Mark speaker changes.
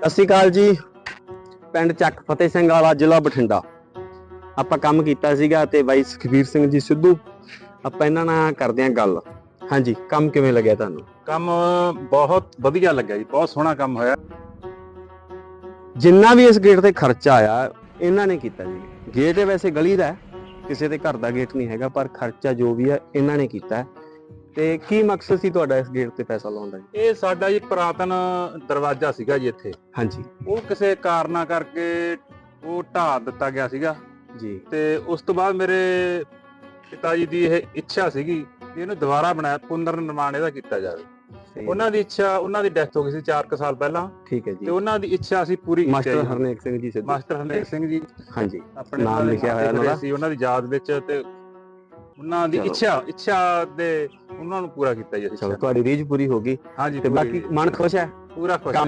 Speaker 1: ਸਤਿ ਸ਼੍ਰੀ ਅਕਾਲ ਜੀ। ਪਿੰਡ ਚੱਕ ਫਤਿਹ ਸਿੰਘ ਵਾਲਾ ਜ਼ਿਲ੍ਹਾ ਬਠਿੰਡਾ। ਆਪਾਂ ਕੰਮ ਕੀਤਾ ਸੀਗਾ ਤੇ ਬਾਈ ਸੁਖਬੀਰ ਸਿੰਘ ਜੀ ਸਿੱਧੂ ਆਪਾਂ ਇਹਨਾਂ ਨਾਲ ਕਰਦੇ ਆਂ ਗੱਲ। ਹਾਂਜੀ ਕੰਮ ਕਿਵੇਂ ਲੱਗਿਆ ਤੁਹਾਨੂੰ?
Speaker 2: ਕੰਮ ਬਹੁਤ ਵਧੀਆ ਲੱਗਿਆ ਜੀ ਬਹੁਤ ਸੋਹਣਾ ਕੰਮ ਹੋਇਆ।
Speaker 1: ਜਿੰਨਾ ਵੀ ਇਸ ਗੇਟ ਤੇ ਖਰਚਾ ਆਇਆ ਇਹਨਾਂ ਨੇ ਕੀਤਾ ਜੀ। ਗੇਟ ਵੈਸੇ ਗਲੀ ਦਾ ਹੈ ਕਿਸੇ ਦੇ ਘਰ ਦਾ ਗੇਟ ਨਹੀਂ ਹੈਗਾ ਪਰ ਖਰਚਾ ਜੋ ਵੀ ਹੈ ਇਹਨਾਂ ਨੇ ਕੀਤਾ ਹੈ। ਤੇ ਕੀ ਮਕਸਦ ਸੀ ਤੁਹਾਡਾ ਇਸ ਗੇਟ ਤੇ ਪੈਸਾ ਲਾਉਣ ਦਾ ਜੀ?
Speaker 2: ਇਹ ਸਾਡਾ ਜੀ ਪੁਰਾਤਨ ਦਰਵਾਜ਼ਾ ਸੀਗਾ ਜੀ ਇੱਥੇ
Speaker 1: ਹਾਂਜੀ
Speaker 2: ਉਹ ਕਿਸੇ ਕਾਰਨਾ ਕਰਕੇ ਉਹ ਢਾਹ ਦਿੱਤਾ ਗਿਆ ਸੀਗਾ
Speaker 1: ਜੀ
Speaker 2: ਤੇ ਉਸ ਤੋਂ ਬਾਅਦ ਮੇਰੇ ਪਿਤਾ ਜੀ ਦੀ ਇਹ ਇੱਛਾ ਸੀਗੀ ਕਿ ਇਹਨੂੰ ਦੁਬਾਰਾ ਬਣਾਇਆ ਪੁਨਰ ਨਿਰਮਾਣ ਇਹਦਾ ਕੀਤਾ ਜਾਵੇ। ਉਹਨਾਂ ਦੀ ਇੱਛਾ ਉਹਨਾਂ ਦੀ ਡੈਥ ਹੋ ਗਈ ਸੀ 4 ਸਾਲ ਪਹਿਲਾਂ
Speaker 1: ਠੀਕ ਹੈ
Speaker 2: ਤੇ
Speaker 1: ਜੀ
Speaker 2: ਉਹਨਾਂ ਦੀ ਇੱਛਾ ਅਸੀਂ ਪੂਰੀ
Speaker 1: ਮਾਸਟਰ। ਹਰਨੇਕ ਸਿੰਘ ਜੀ ਸਿੱਧੂ
Speaker 2: ਮਾਸਟਰ ਹਰਨੇਕ ਸਿੰਘ ਜੀ
Speaker 1: ਹਾਂਜੀ
Speaker 2: ਆਪਣੇ
Speaker 1: ਨਾਮ ਲਿਖਿਆ ਹੋਇਆ ਉਹਨਾਂ ਦਾ।
Speaker 2: ਸੀ ਉਹਨਾਂ ਦੀ ਯਾਦ ਵਿੱਚ ਤੇ ਉਹਨਾਂ ਦੀ। ਇੱਛਾ ਇੱਛਾ ਦੇ ਉਹਨਾਂ ਨੂੰ ਪੂਰਾ ਕੀਤਾ ਜੀ ਅਸੀਂ।
Speaker 1: ਚਲੋ ਤੁਹਾਡੀ ਰੀਝ ਪੂਰੀ ਹੋ ਗਈ।
Speaker 2: ਹਾਂਜੀ
Speaker 1: ਤੇ ਬਾਕੀ ਮਨ ਖੁਸ਼ ਹੈ?
Speaker 2: ਪੂਰਾ ਖੁਸ਼